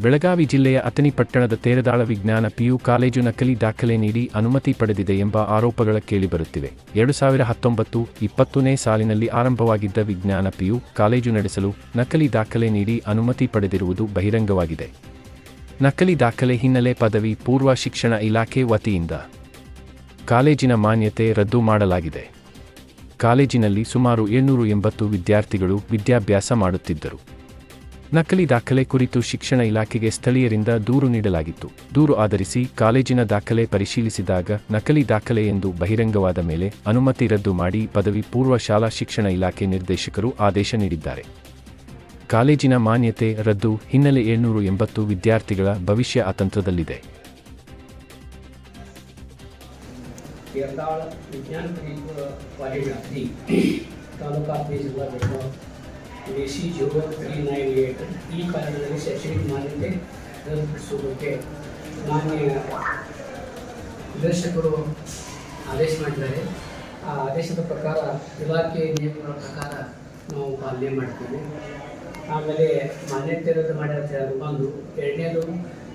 ಬೆಳಗಾವಿ ಜಿಲ್ಲೆಯ ಅಥಣಿ ಪಟ್ಟಣದ ತೇರದಾಳ ವಿಜ್ಞಾನ ಪಿಯು ಕಾಲೇಜು ನಕಲಿ ದಾಖಲೆ ನೀಡಿ ಅನುಮತಿ ಪಡೆದಿದೆ ಎಂಬ ಆರೋಪಗಳ ಕೇಳಿಬರುತ್ತಿವೆ. ಎರಡು ಸಾವಿರ ಹತ್ತೊಂಬತ್ತು ಇಪ್ಪತ್ತನೇ ಸಾಲಿನಲ್ಲಿ ಆರಂಭವಾಗಿದ್ದ ವಿಜ್ಞಾನ ಪಿಯು ಕಾಲೇಜು ನಡೆಸಲು ನಕಲಿ ದಾಖಲೆ ನೀಡಿ ಅನುಮತಿ ಪಡೆದಿರುವುದು ಬಹಿರಂಗವಾಗಿದೆ. ನಕಲಿ ದಾಖಲೆ ಹಿನ್ನೆಲೆ ಪದವಿ ಪೂರ್ವ ಶಿಕ್ಷಣ ಇಲಾಖೆ ವತಿಯಿಂದ ಕಾಲೇಜಿನ ಮಾನ್ಯತೆ ರದ್ದು ಮಾಡಲಾಗಿದೆ. ಕಾಲೇಜಿನಲ್ಲಿ ಸುಮಾರು ಏಳ್ನೂರು ಎಂಬತ್ತು ವಿದ್ಯಾರ್ಥಿಗಳು ವಿದ್ಯಾಭ್ಯಾಸ ಮಾಡುತ್ತಿದ್ದರು. ನಕಲಿ ದಾಖಲೆ ಕುರಿತು ಶಿಕ್ಷಣ ಇಲಾಖೆಗೆ ಸ್ಥಳೀಯರಿಂದ ದೂರು ನೀಡಲಾಗಿತ್ತು. ದೂರು ಆಧರಿಸಿ ಕಾಲೇಜಿನ ದಾಖಲೆ ಪರಿಶೀಲಿಸಿದಾಗ ನಕಲಿ ದಾಖಲೆ ಎಂದು ಬಹಿರಂಗವಾದ ಮೇಲೆ ಅನುಮತಿ ರದ್ದು ಮಾಡಿ ಪದವಿ ಪೂರ್ವ ಶಾಲಾ ಶಿಕ್ಷಣ ಇಲಾಖೆ ನಿರ್ದೇಶಕರು ಆದೇಶ ನೀಡಿದ್ದಾರೆ. ಕಾಲೇಜಿನ ಮಾನ್ಯತೆ ರದ್ದು ಹಿನ್ನೆಲೆ ಏಳ್ನೂರು ಎಂಬತ್ತು ವಿದ್ಯಾರ್ಥಿಗಳ ಭವಿಷ್ಯ ಅತಂತ್ರದಲ್ಲಿದೆ. ತಾಲೂಕಾ ಆಫೀಸ್ ಜಿಲ್ಲಾ D C zero three nine eight. ಈ ಕಾಲೇಜಿನಲ್ಲಿ ಶೈಕ್ಷಣಿಕ ಮಾನ್ಯತೆ ರದ್ದುಪಡಿಸುವುದಕ್ಕೆ ಮಾನ್ಯ ನಿರ್ದೇಶಕರು ಆದೇಶ ಮಾಡಿದ್ದಾರೆ. ಆ ಆದೇಶದ ಪ್ರಕಾರ ಇಲಾಖೆ ನಿಯಮಗಳ ಪ್ರಕಾರ ನಾವು ಪಾಲನೆ ಮಾಡ್ತೀವಿ. ಆಮೇಲೆ ಮಾನ್ಯತೆ ರದ್ದು ಮಾಡಿ ಅಂತ ಒಂದು. ಎರಡನೇದು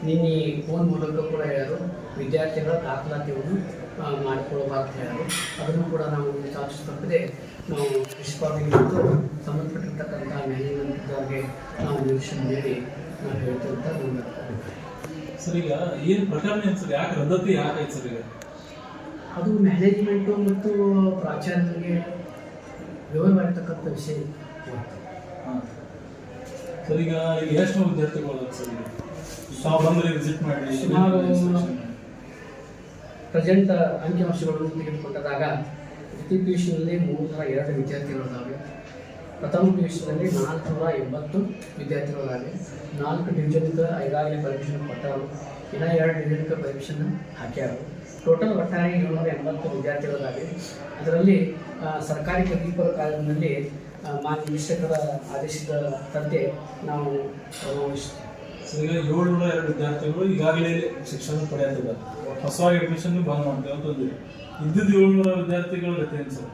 ನಿನ್ನೆ ಫೋನ್ ಮೂಲಕ ಕೂಡ ಹೇಳೋರು ವಿದ್ಯಾರ್ಥಿಗಳ ದಾಖಲಾತಿಯನ್ನು ಮಾಡಿಕೊಳ್ಳಬಾರ್ದು ಹೇಳೋರು ಅದನ್ನು ಕೂಡ ನಾವು ಸಾಧಿಸತಕ್ಕದೆ ನಾವು ಪ್ರಿನ್ಸಿಪಾಲಿಗೆ ಮತ್ತು ಸಂಬಂಧಪಟ್ಟಿರ್ತಕ್ಕಂಥ ಮ್ಯಾನೇಜ್ಮೆಂಟ್ದವ್ರಿಗೆ ನಾವು ನಿರೀಕ್ಷಣೆ ನೀಡಿ ನಾವು ಹೇಳ್ತಂತ ಒಂದು ಸರ್ ಈಗ ಏನು ಪ್ರಕರಣ ಸರ್? ಯಾಕೆ ರದ್ದತಿ ಯಾಕಾಯ್ತು ಸರ್ ಈಗ? ಅದು ಮ್ಯಾನೇಜ್ಮೆಂಟು ಮತ್ತು ಪ್ರಾಚಾರ್ಯರಿಗೆ ವ್ಯವಹಾರ ಮಾಡಿರ್ತಕ್ಕಂಥ ವಿಷಯ. ಹಾ. ಸರ್ ಈಗ ಇಲ್ಲಿ ಎಷ್ಟು ವಿದ್ಯಾರ್ಥಿಗಳು ಸರ್. ಈಗ ತಾವು ಬಂದರೆ ವಿಸಿಟ್ ಮಾಡಿ ಸುಮಾರು ಪ್ರೆಸೆಂಟ್ ಅಂಕಿಅಂಶಗಳನ್ನು ತೆಗೆದುಕೊಂಡಾಗ ದ್ವಿತೀಯ ಪಿ ಯು ಸಿನಲ್ಲಿ ಮೂರ್ನೂರ ಎರಡು ವಿದ್ಯಾರ್ಥಿಗಳಿದ್ದಾವೆ ಪ್ರಥಮ ಪಿ ಯು ಸಿನಲ್ಲಿ ನಾಲ್ಕುನೂರ ಎಂಬತ್ತು ವಿದ್ಯಾರ್ಥಿಗಳಿದ್ದಾವೆ ನಾಲ್ಕು ಡಿವಿಷನ್ಗೆ ಐದಾಗಲೇ ಪರೀಕ್ಷೆಯನ್ನು ಕೊಟ್ಟರು ಇನ್ನು ಎರಡು ಡಿವಿಷನ್ಗೆ ಪರೀಕ್ಷೆಯನ್ನು ಹಾಕ್ಯಾರು. ಟೋಟಲ್ ಒಟ್ಟಾರೆ ಏಳ್ನೂರ ಎಂಬತ್ತು ವಿದ್ಯಾರ್ಥಿಗಳಿದ್ದಾವೆ ಅದರಲ್ಲಿ ಸರ್ಕಾರಿ ಪದವಿಪೂರ್ವ ಕಾಲೇಜಿನಲ್ಲಿ ಮಾನ್ಯ ಶಿಕ್ಷಕರ ಆದೇಶದ ತಂತೆ ನಾವು ಈಗ ಏಳ್ನೂರ ಎರಡು ವಿದ್ಯಾರ್ಥಿಗಳು ಈಗಾಗಲೇ ಶಿಕ್ಷಣ ಪಡೆಯುತ್ತಿದ್ದಾರೆ. ಹೊಸವಾಗಿ ಅಡ್ಮಿಷನ್ ಬಂದ್ ಮಾಡ್ತೇವೆ ಅಂತಂದ್ರಿ ಇದ್ದಿದ್ದು ಏಳ್ನೂರ ವಿದ್ಯಾರ್ಥಿಗಳ ಗತಿ ಏನು ಸರ್?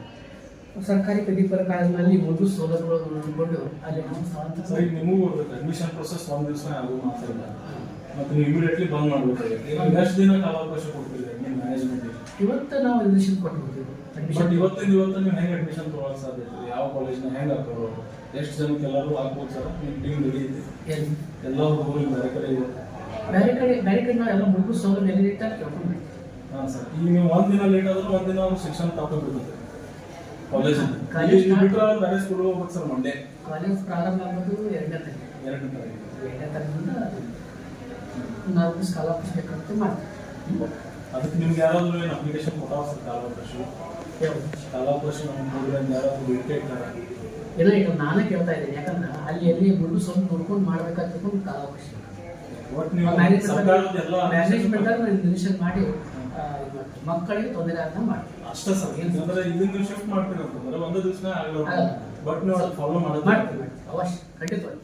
ಸರ್ಕಾರಿ ಪ್ರತಿಫಲ ಕಾಲೇಜಿನಲ್ಲಿ ಒಂದು ಸೌಲಭ್ಯಗಳನ್ನು ನೋಡಿಕೊಂಡು ಅಲ್ಲಿ ಸರ್ ನಿಮಗೂ ಹೋಗ್ಬೇಕು ಅಡ್ಮಿಷನ್ ಪ್ರೊಸೆಸ್ ಒಂದು ದಿವಸ ಆಗೋ ಇಲ್ಲ. ಮತ್ತು ನೀವು ಇಮಿಡಿಯೇಟ್ಲಿ ಬಂದ್ ಮಾಡ್ಬೇಕಾಗುತ್ತೆ. ಎಷ್ಟು ದಿನ ಕಾಲಾವಕಾಶ ಕೊಡ್ತೀರಿ ನಿಮ್ಮ ಮ್ಯಾನೇಜ್ಮೆಂಟ್ ಇವತ್ತು ನಾವು ಅಡ್ಮಿಷನ್ ಕೊಟ್ಟಿರ್ತೀವಿ ಬಟ್ ಇವತ್ತಿನ ಇವತ್ತು ನೀವು ಹೆಂಗೆ ಅಡ್ಮಿಷನ್ ತಗೊಳಕ್ ಸಾಧ್ಯತೆ? ಯಾವ ಕಾಲೇಜ್ನ ಹೆಂಗೆ ಹಾಕೋರು ಎಷ್ಟು ಜನಕ್ಕೆ ಎಲ್ಲರೂ ಹಾಕ್ಬೋದು ಸರ್? ನಿಮ್ಮ ಟೀಮ್ ಇದೆ ಎಲ್ಲಿ ಎಲ್ಲ ಹುಡುಗರು ಬೇರೆ ಕಡೆ ಇದೆ ಬೇರೆ ಕಡೆ ಬೇರೆ ಕಡೆ ನಾವು ಎಲ್ಲ ಮೂರು ಸೌಲಭ್ಯ ಎಲ್ಲಿ ಇರ್ತಾರೆ ಕೇಳ್ಕೊಂಡು ಹಾಂ ಸರ್ ಈಗ ನೀವು ಒಂದ್ ದಿನ ಲೇಟ್ ಆದರೂ ಒಂದ್ ದಿನ ಅವ್ರು ಶಿಕ್ಷಣ ತಪ್ಪು ಬಿಡ್ತದೆ ಕಾಲೇಜ್ ಕಾಲೇಜ್ ಬಿಟ್ಟರೆ ಅವ್ರು ಬೇರೆ ಸ್ಕೂಲ್ ಹೋಗ್ಬೇಕು ಸರ್ ಮಂಡೇ ಕಾಲೇಜ್ ಪ್ರಾರಂಭ ಆಗೋದು ಎರಡನೇ ತಾರೀಕು. ಎರಡನೇ ತಾರೀಕು. ಎರಡನೇ ತಾರೀಕಿಂದ ನಾವು ಸ್ಕಾಲರ್ಶಿಪ್ ಬೇಕಂತ ಮಾಡ್ತೀವಿ. ಅದಕ್ಕೆ ನಿಮ್ಗೆ ಯಾರಾದರೂ ಏನು ಅಪ್ಲಿಕೇಶನ್ ಕೊಟ್ಟಾವ ಸರ್ ಕಾಲಾವಕಾಶ ಏನೋ ಈಗ ನಾನು ಕೇಳ್ತಾ ಇದ್ದೀನಿ. ಯಾಕಂದ್ರೆ ಅಲ್ಲಿ ಎಲ್ಲಿ ಮುಂದೆ ಸ್ವಲ್ಪ ನೋಡ್ಕೊಂಡು ಮಾಡ್ಬೇಕಂತ ತಿಳ್ಕೊಂಡು ಕಾಲಾವಕಾಶ. ಮ್ಯಾನೇಜ್ಮೆಂಟ್ ನಿರ್ದೇಶನ ಮಾಡಿ ಮಕ್ಕಳಿಗೆ ತೊಂದರೆ ಅಂತ ಮಾಡ್ತೀವಿ. ಅಷ್ಟೇ ಸರ್ ಅಂದ್ರೆ ಇದನ್ನ ಶಿಫ್ಟ್ ಮಾಡ್ತೀವಿ ಅಂತಂದ್ರೆ ಒಂದೇ ದಿವಸ ಆಗಲ್ಲ. ಬಟ್ ನೀವು ಫಾಲೋ ಮಾಡೋದು. ಮಾಡ್ತೀವಿ ಅವಶ್ಯ ಖಂಡಿತವಾಗಿ